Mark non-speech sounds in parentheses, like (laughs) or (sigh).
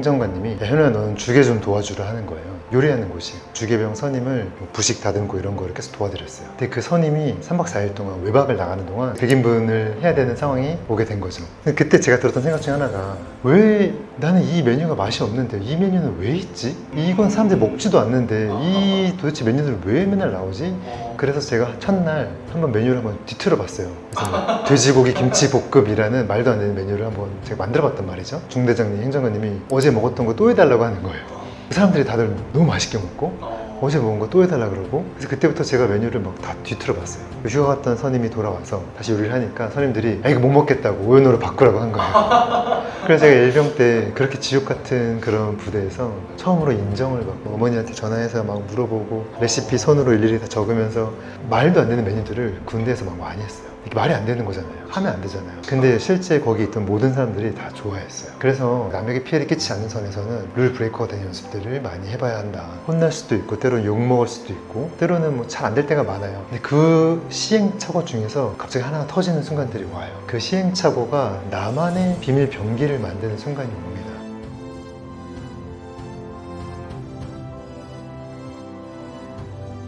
행정관님이 야, 현우야 너는 주게 좀 도와주라 하는 거예요 요리하는 곳이 주계병 선임을 뭐 부식 다듬고 이런 거를 계속 도와드렸어요 근데 그 선임이 3박 4일 동안 외박을 나가는 동안 100인분을 해야 되는 상황이 오게 된 거죠 근데 그때 제가 들었던 생각 중에 하나가 왜 나는 이 메뉴가 맛이 없는데 이 메뉴는 왜 있지? 이건 사람들이 먹지도 않는데 이 도대체 메뉴들은 왜 맨날 나오지? 그래서 제가 첫날 한번 메뉴를 한번 뒤틀어 봤어요. 뭐 (laughs) 돼지고기 김치 볶음이라는 말도 안 되는 메뉴를 한번 제가 만들어 봤단 말이죠. 중대장님, 행정관님이 어제 먹었던 거 또 해달라고 하는 거예요. 사람들이 다들 너무 맛있게 먹고 어제 먹은 거 또 해달라 그러고 그래서 그때부터 제가 메뉴를 막 다 뒤틀어 봤어요. 휴가 갔던 선임이 돌아와서 다시 요리를 하니까 선임들이 아 이거 못 먹겠다고 오연호로 바꾸라고 한 거예요. (laughs) 그래서 제가 일병 때 그렇게 지옥 같은 그런 부대에서 처음으로 인정을 받고 어머니한테 전화해서 막 물어보고 레시피 손으로 일일이 다 적으면서 말도 안 되는 메뉴들을 군대에서 막 많이 했어요. 이게 말이 안 되는 거잖아요. 하면 안 되잖아요. 근데 실제 거기 있던 모든 사람들이 다 좋아했어요. 그래서 남에게 피해를 끼치지 않는 선에서는 룰 브레이커가 되는 연습들을 많이 해봐야 한다. 혼날 수도 있고, 때로는 욕먹을 수도 있고, 때로는 뭐 잘 안 될 때가 많아요. 근데 그 시행착오 중에서 갑자기 하나가 터지는 순간들이 와요. 그 시행착오가 나만의 비밀 병기를 만드는 순간이 옵니다.